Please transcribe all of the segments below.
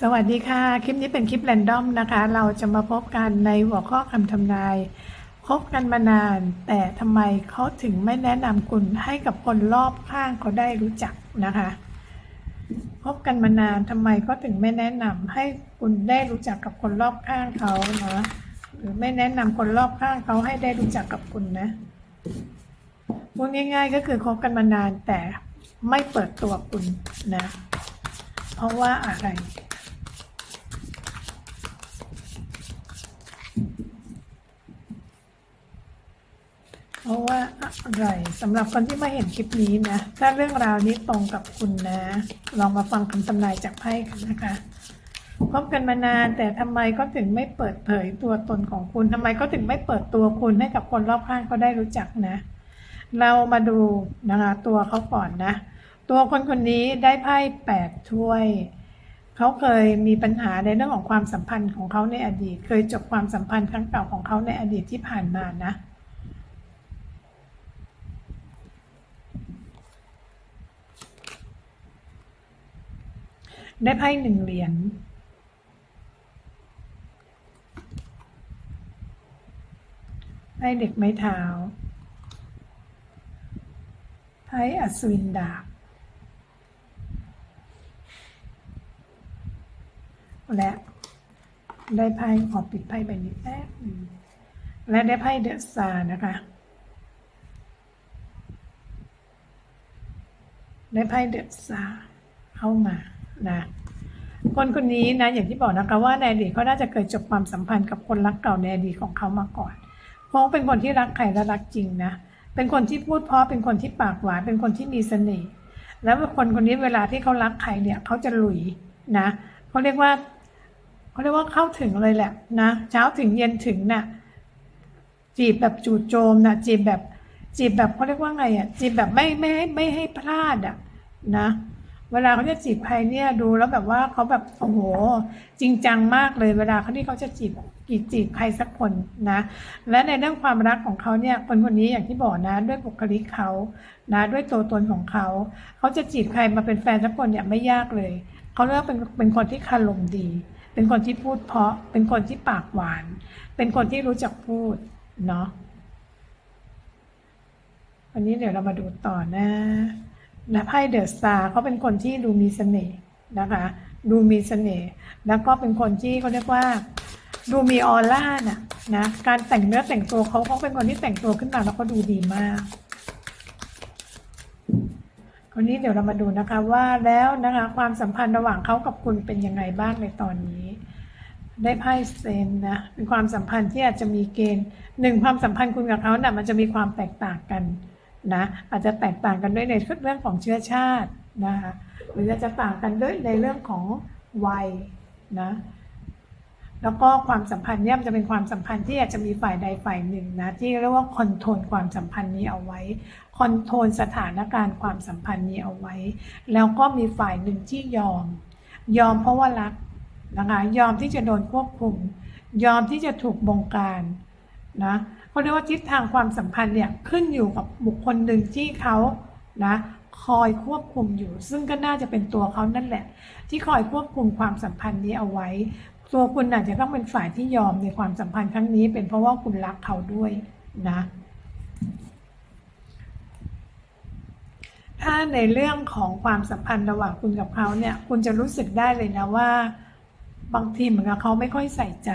สวัสดีค่ะ คลิปนี้เป็นคลิปแรนดอมนะคะ เราจะมาพบกันในหัวข้อคำทำนาย คบกันมานาน แต่ทำไมเขาถึงไม่แนะนำคุณให้กับคนรอบข้างเขาได้รู้จักนะคะคบกันมานานทำไมเขาถึงไม่แนะนำให้คุณได้รู้จักกับคนรอบข้างเขานะหรือไม่แนะนำคนรอบข้างเขาให้ได้รู้จักกับคุณนะพูดง่าย ๆ ก็คือคบกันมานานแต่ไม่เปิดตัวคุณนะ เพราะว่าอะไร เพราะว่าอะไรสำหรับคนที่มาเห็นคลิปนี้นะ ถ้าเรื่องราวนี้ตรงกับคุณนะ ลองมาฟังคำทำนายจากไพ่กันนะคะพบกันมานานแต่ทำไมก็ถึงไม่เปิดเผยตัวตนของคุณทำไมก็ถึงไม่เปิดตัวคุณให้กับคนรอบข้างเขาได้รู้จักนะ เรามาดูนะคะตัวเขาก่อนนะ ตัวคนคนนี้ได้ไพ่แปดถ้วยเขาเคยมีปัญหาในเรื่องของความสัมพันธ์ของเขาในอดีต เคยจบความสัมพันธ์ครั้งเก่าของเขาในอดีตที่ผ่านมานะ ได้ไพ่หนึ่งเหรียญไพ่เด็กไม้เท้าไพ่อัศวินดาบ และได้ไพ่ขอปิดไพ่ใบนี้แป๊บนึงและได้ไพ่เดอะซานะคะ ได้ไพ่เดอะซาเข้ามา นะคนคนนี้นะอย่างที่บอกนะคะว่าในอดีตเขาน่าจะเคยจบความสัมพันธ์กับคนรักเก่าในอดีตของเขามาก่อนเพราะเป็นคนที่รักใครและรักจริงนะ เป็นคนที่พูดเพราะเป็นคนที่ปากหวานเป็นคนที่มีเสน่ห์แล้วคนคนนี้เวลาที่เขารักใครเนี่ยเขาจะหลุยนะเขาเรียกว่าเขาเรียกว่าเข้าถึงเลยแหละนะเช้าถึงเย็นถึงน่ะจีบแบบจู่โจมนะจีบแบบจีบแบบเขาเรียกว่าไงอะจีบแบบไม่ไม่ให้ไม่ให้พลาดอะนะ เวลาเขาจะจีบใครเนี่ยดูแล้วแบบว่าเขาแบบโอ้โห จริงจังมากเลย เวลาเขาที่เขาจะจีบกีจีบใครสักคนนะ และในเรื่องความรักของเขาเนี่ยคนคนนี้อย่างที่บอกนะ ด้วยบุคลิกเขานะ ด้วยตัวตนของเขาเขาจะจีบใครมาเป็นแฟนสักคนเนี่ยไม่ยากเลยเขาเรียกว่าเป็นเป็นคนที่คารมดี เป็นคนที่พูดเพราะ เป็นคนที่ปากหวาน เป็นคนที่รู้จักพูดเนาะวันนี้เดี๋ยวเรามาดูต่อนะ และไพ่เดอะสตาร์เขาเป็นคนที่ดูมีเสน่ห์นะคะ ดูมีเสน่ห์แล้วก็เป็นคนที่เขาเรียกว่า ดูมีออร่าน่ะนะการแต่งเนื้อแต่งตัวเขาเขาเป็นคนที่แต่งตัวขึ้นมาแล้วก็ดูดีมากคนนี้เดี๋ยวเรามาดูนะคะว่าแล้วนะคะความสัมพันธ์ระหว่างเขากับคุณเป็นยังไงบ้างในตอนนี้ ได้ไพ่เซนนะเป็นความสัมพันธ์ที่อาจจะมีเกณฑ์หนึ่งความสัมพันธ์คุณกับเขาน่ะมันจะมีความแตกต่างกัน นะอาจจะแตกต่างกันด้วยในเรื่องของเชื้อชาตินะคะหรืออาจจะต่างกันด้วยในเรื่องของวัยนะแล้วก็ความสัมพันธ์เนี่ยมันจะเป็นความสัมพันธ์ที่อาจจะมีฝ่ายใดฝ่ายหนึ่งนะที่เรียกว่าคอนโทรลความสัมพันธ์นี้เอาไว้คอนโทรลสถานการณ์ความสัมพันธ์นี้เอาไว้ แล้วก็มีฝ่ายหนึ่งที่ยอม ยอมเพราะว่ารักนะคะยอมที่จะโดนควบคุม ยอมที่จะถูกบงการ นะเขาเรียกว่าทิศทางความสัมพันธ์เนี่ยขึ้นอยู่กับบุคคลหนึ่งที่เขานะคอยควบคุมอยู่ ซึ่งก็น่าจะเป็นตัวเขานั่นแหละ ที่คอยควบคุมความสัมพันธ์นี้เอาไว้ ตัวคุณอาจจะต้องเป็นฝ่ายที่ยอมในความสัมพันธ์ครั้งนี้ เป็นเพราะว่าคุณรักเขาด้วยนะถ้าในเรื่องของความสัมพันธ์ระหว่างคุณกับเขาเนี่ย คุณจะรู้สึกได้เลยนะว่า บางทีเหมือนกับเขาไม่ค่อยใส่ใจ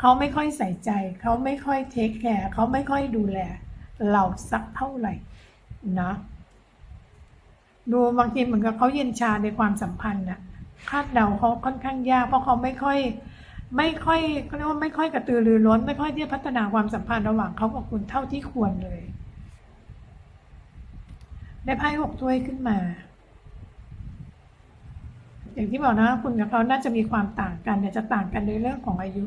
เขาไม่ค่อยใส่ใจ เขาไม่ค่อยเทคแคร์เขาไม่ค่อยดูแล เราสักเท่าไหร่นะดูบางทีเหมือนกับเขาเย็นชาในความสัมพันธ์น่ะคาดเดาเขาค่อนข้างยาก เพราะเขาไม่ค่อย ไม่ค่อยเขาเรียกว่าไม่ค่อยกระตือรือร้น ไม่ค่อยที่จะพัฒนาความสัมพันธ์ระหว่างเขากับคุณเท่าที่ควรเลย ได้ไพ่หกถ้วยขึ้นมา อย่างที่บอกนะ คุณกับเขาน่าจะมีความต่างกันเนี่ยจะต่างกันในเรื่องของอายุ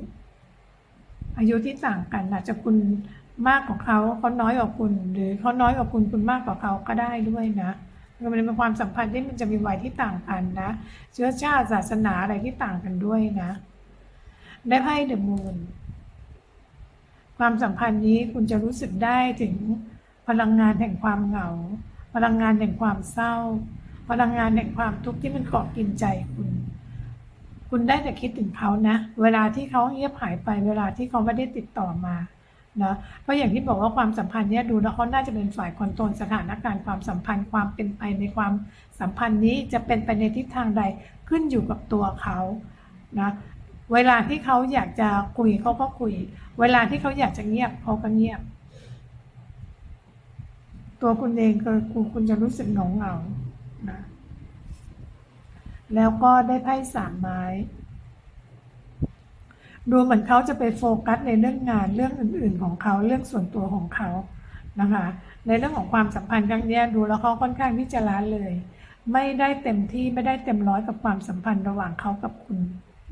อายุที่ต่างกันอาจจะคุณมากกว่าเขาเขาน้อยกว่าคุณ หรือเขาน้อยกว่าคุณคุณมากกว่าเขาก็ได้ด้วยนะมันเป็นความสัมพันธ์ที่มันจะมีวัยที่ต่างกันนะ เชื้อชาติศาสนาอะไรที่ต่างกันด้วยนะ ได้ไพ่เดอะมูนความสัมพันธ์นี้คุณจะรู้สึกได้ถึงพลังงานแห่งความเหงา พลังงานแห่งความเศร้า พลังงานแห่งความทุกข์ที่มันเกาะกินใจคุณ คุณได้แต่คิดถึงเขานะ เวลาที่เขาเงียบหายไป เวลาที่เขาไม่ได้ติดต่อมานะเพราะอย่างที่บอกว่าความสัมพันธ์เนี้ยดูแล้วเขาน่าจะเป็นฝ่ายคอนโทรลสถานการณ์ความสัมพันธ์ความเป็นไปในความสัมพันธ์นี้จะเป็นไปในทิศทางใดขึ้นอยู่กับตัวเขานะเวลาที่เขาอยากจะคุยเขาก็คุย เวลาที่เขาอยากจะเงียบเขาก็เงียบ ตัวคุณเองก็คุณจะรู้สึกหงาเหงานะ แล้วก็ได้ไพ่สามไม้ ดูเหมือนเขาจะไปโฟกัสในเรื่องงานเรื่องอื่น ๆ ของเขาเรื่องส่วนตัวของเขานะคะ ในเรื่องของความสัมพันธ์ครั้งนี้ดูแล้วเขาค่อนข้างที่จะล้าเลย ไม่ได้เต็มที่ไม่ได้เต็มร้อยกับความสัมพันธ์ระหว่างเขากับคุณ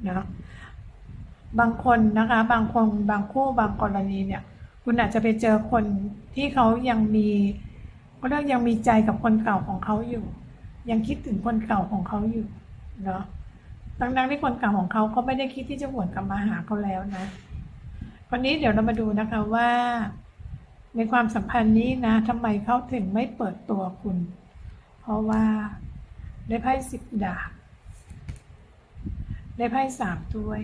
นะบางคนนะคะบางคนบางคู่บางกรณีเนี่ย คุณอาจจะไปเจอคนที่เขายังมีเขาเรียกยังมีใจกับคนเก่าของเขาอยู่ ยังคิดถึงคนเก่าของเขาอยู่ เนาะทั้งๆที่คนเก่าของเขาก็ไม่ได้คิดที่จะหวนกลับมาหาเขาแล้วนะวันนี้เดี๋ยวเรามาดูนะคะว่า ในความสัมพันธ์นี้นะทำไมเขาถึงไม่เปิดตัวคุณ เพราะว่าได้ไพ่สิบดาบได้ไพ่สามถ้วย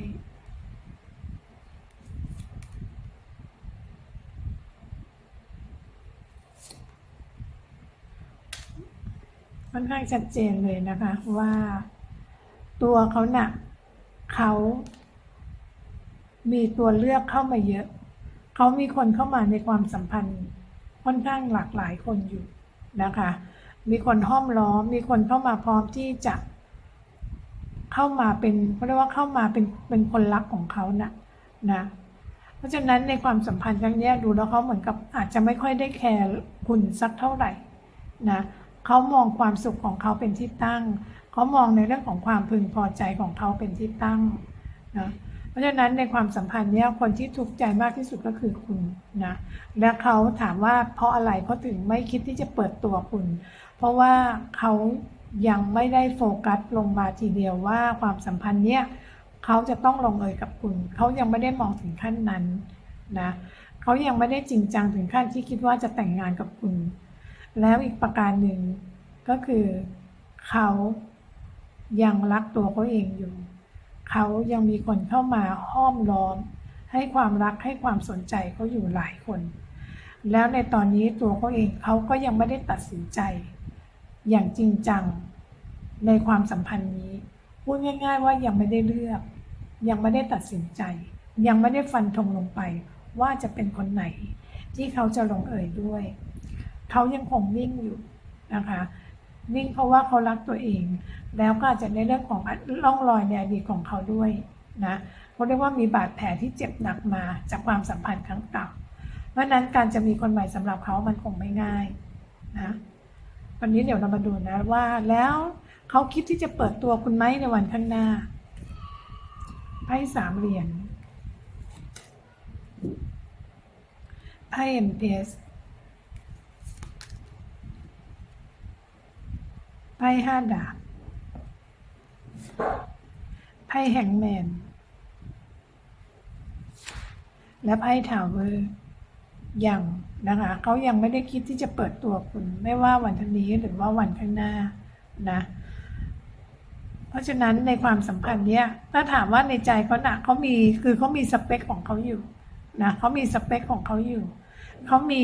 ค่อนข้างชัดเจนเลยนะคะว่า ตัวเขาหนักเขามีตัวเลือกเข้ามาเยอะ เขามีคนเข้ามาในความสัมพันธ์ ค่อนข้างหลากหลายคนอยู่นะคะ มีคนห้อมล้อม มีคนเข้ามาพร้อมที่จะ เข้ามาเป็นเขาเรียกว่าเข้ามาเป็นเป็นคนรักของเขานะนะ เพราะฉะนั้นในความสัมพันธ์ครั้งนี้ดูแล้วเขาเหมือนกับอาจจะไม่ค่อยได้แคร์คุณสักเท่าไหร่นะเขามองความสุขของเขาเป็นที่ตั้ง เขามองในเรื่องของความพึงพอใจของเขาเป็นที่ตั้งนะเพราะฉะนั้นในความสัมพันธ์เนี้ยคนที่ทุกข์ใจมากที่สุดก็คือคุณนะและเขาถามว่าเพราะอะไรเขาถึงไม่คิดที่จะเปิดตัวคุณ เพราะว่าเขายังไม่ได้โฟกัสลงมาทีเดียวว่าความสัมพันธ์เนี้ยเขาจะต้องลงเอยกับคุณ เขายังไม่ได้มองถึงขั้นนั้นนะเขายังไม่ได้จริงจังถึงขั้นที่คิดว่าจะแต่งงานกับคุณ แล้วอีกประการหนึ่งก็คือเขา ยังรักตัวเขาเองอยู่ เขายังมีคนเข้ามาห้อมล้อม ให้ความรักให้ความสนใจเขาอยู่หลายคน แล้วในตอนนี้ตัวเขาเองเขาก็ยังไม่ได้ตัดสินใจ อย่างจริงจังในความสัมพันธ์นี้พูดง่าย ๆ ว่ายังไม่ได้เลือก ยังไม่ได้ตัดสินใจ ยังไม่ได้ฟันธงลงไปว่าจะเป็นคนไหน ที่เขาจะลงเอ่ยด้วย เขายังคงนิ่งอยู่นะคะ นิ่งเพราะว่าเขารักตัวเอง แล้วก็อาจจะในเรื่องของร่องรอยในอดีตของเขาด้วยนะเขาเรียกว่ามีบาดแผลที่เจ็บหนักมาจากความสัมพันธ์ครั้งเก่า เพราะนั้นการจะมีคนใหม่สำหรับเขามันคงไม่ง่ายนะวันนี้เดี๋ยวเรามาดูนะว่าแล้วเขาคิดที่จะเปิดตัวคุณไหมในวันข้างหน้าไพ่สามเหรียญไพ่เอ็มเพสไพ่ ห้าดาบ ไพ่แห่งแมน และไพ่ทาวเวอร์ยังนะคะเขายังไม่ได้คิดที่จะเปิดตัวคุณ ไม่ว่าวันนี้หรือว่าวันข้างหน้านะเพราะฉะนั้นในความสัมพันธ์เนี้ยถ้าถามว่าในใจเขาหนะเขามีคือเขามีสเปคของเขาอยู่นะเขามีสเปคของเขาอยู่เขามี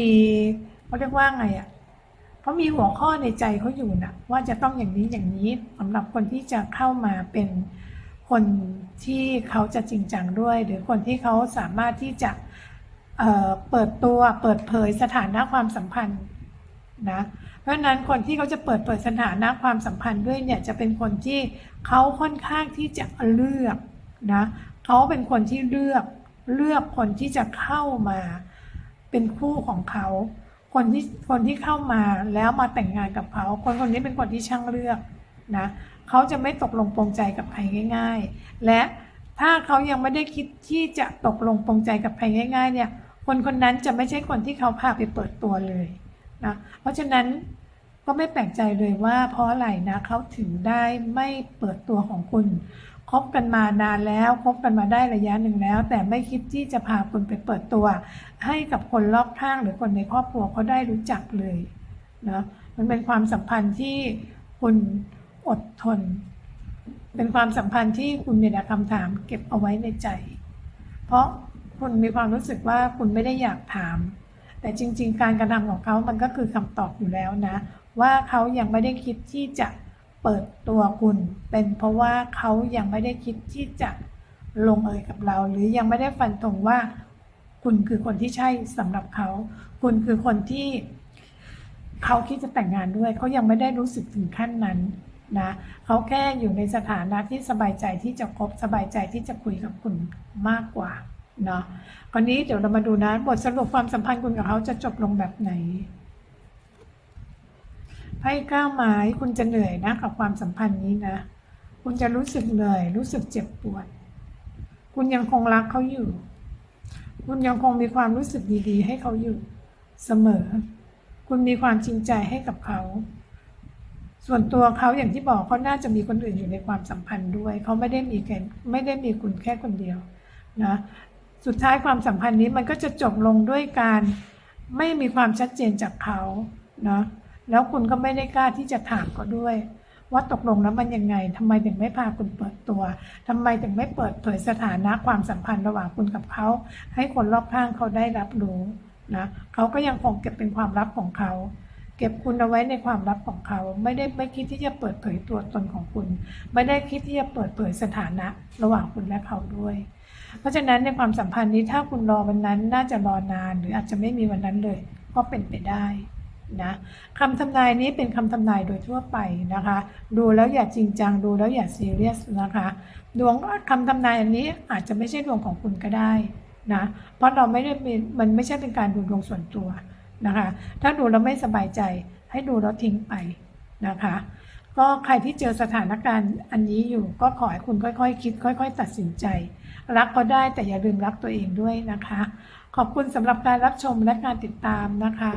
เขาเรียกว่าไงอะ เขามีหัวข้อในใจเขาอยู่นะว่าจะต้องอย่างนี้อย่างนี้สำหรับคนที่จะเข้ามาเป็นคนที่เขาจะจริงจังด้วย หรือคนที่เขาสามารถที่จะเเปิดตัวเปิดเผยสถานะความสัมพันธ์นะเพราะฉะนั้นคนที่เขาจะเปิดเผยสถานะความสัมพันธ์ด้วยเนี่ยจะเป็นคนที่เขาค่อนข้างที่จะเลือกนะเขาเป็นคนที่เลือกเลือกคนที่จะเข้ามาเป็นคู่ของเขา คนที่คนที่เข้ามาแล้วมาแต่งงานกับเขา คนคนนี้เป็นคนที่ช่างเลือกนะเขาจะไม่ตกลงปรงใจกับใครง่าย ๆ และถ้าเขายังไม่ได้คิดที่จะตกลงปรงใจกับใครง่าย ๆ เนี่ย คนคนนั้นจะไม่ใช่คนที่เขาพาไปเปิดตัวเลยนะเพราะฉะนั้นก็ไม่แปลกใจเลยว่าเพราะอะไรนะเขาถึงได้ไม่เปิดตัวของคุณ คบกันมานานแล้วคบกันมาได้ระยะหนึ่งแล้ว แต่ไม่คิดที่จะพาคุณไปเปิดตัว ให้กับคนรอบข้างหรือคนในครอบครัวเขาได้รู้จักเลยนะมันเป็นความสัมพันธ์ที่คุณอดทน เป็นความสัมพันธ์ที่คุณมีแต่คำถามเก็บเอาไว้ในใจ เพราะคุณมีความรู้สึกว่าคุณไม่ได้อยากถาม แต่จริง ๆ การกระทำของเขามันก็คือคำตอบอยู่แล้วนะ ว่าเขายังไม่ได้คิดที่จะ เปิดตัวคุณ เป็นเพราะว่าเขายังไม่ได้คิดที่จะลงเอยกับเรา หรือยังไม่ได้ฟันธงว่า คุณคือคนที่ใช่สำหรับเขา คุณคือคนที่เขาคิดจะแต่งงานด้วย เขายังไม่ได้รู้สึกถึงขั้นนั้นนะเขาแค่อยู่ในสถานะที่สบายใจที่จะคบสบายใจที่จะคุยกับคุณมากกว่าเนาะคราวนี้เดี๋ยวเรามาดูนะบทสรุปความสัมพันธ์คุณกับเขาจะจบลงแบบไหน ไพ่ก้าวไม้คุณจะเหนื่อยนะกับความสัมพันธ์นี้นะ คุณจะรู้สึกเหนื่อย รู้สึกเจ็บปวด คุณยังคงรักเขาอยู่ คุณยังคงมีความรู้สึกดีๆ ให้เขาอยู่ เสมอ คุณมีความจริงใจให้กับเขา ส่วนตัวเขาอย่างที่บอกเขาน่าจะมีคนอื่นอยู่ในความสัมพันธ์ด้วย เขาไม่ได้มีแค่ไม่ได้มีคุณแค่คนเดียวนะสุดท้ายความสัมพันธ์นี้มันก็จะจบลงด้วยการไม่มีความชัดเจนจากเขาเนาะ แล้วคุณก็ไม่ได้กล้าที่จะถามเขาด้วย ว่าตกลงแล้วมันยังไงทำไมถึงไม่พาคุณเปิดตัวทำไมถึงไม่เปิดเผยสถานะความสัมพันธ์ระหว่างคุณกับเขา ให้คนรอบข้างเขาได้รับรู้นะเขาก็ยังคงเก็บเป็นความลับของเขาเก็บคุณเอาไว้ในความลับของเขา ไม่ได้ไม่คิดที่จะเปิดเผยตัวตนของคุณ ไม่ได้คิดที่จะเปิดเผยสถานะระหว่างคุณและเขาด้วย เพราะฉะนั้นในความสัมพันธ์นี้ถ้าคุณรอวันนั้นน่าจะรอนาน หรืออาจจะไม่มีวันนั้นเลย ก็เป็นไปได้ นะคำทำนายนี้เป็นคำทำนายโดยทั่วไปนะคะ ดูแล้วอย่าจริงจังดูแล้วอย่าซีเรียสนะคะ ดวงคำทำนายอันนี้อาจจะไม่ใช่ดวงของคุณก็ได้นะเพราะเราไม่ได้เป็นมันไม่ใช่เป็นการดูดวงส่วนตัวนะคะ ถ้าดูแล้วไม่สบายใจให้ดูแล้วทิ้งไปนะคะ ก็ใครที่เจอสถานการณ์อันนี้อยู่ก็ขอให้คุณค่อยๆคคิด ค่อย ๆ ตัดสินใจ รักก็ได้แต่อย่าลืมรักตัวเองด้วยนะคะ ขอบคุณสำหรับการรับชมและการติดตามนะคะ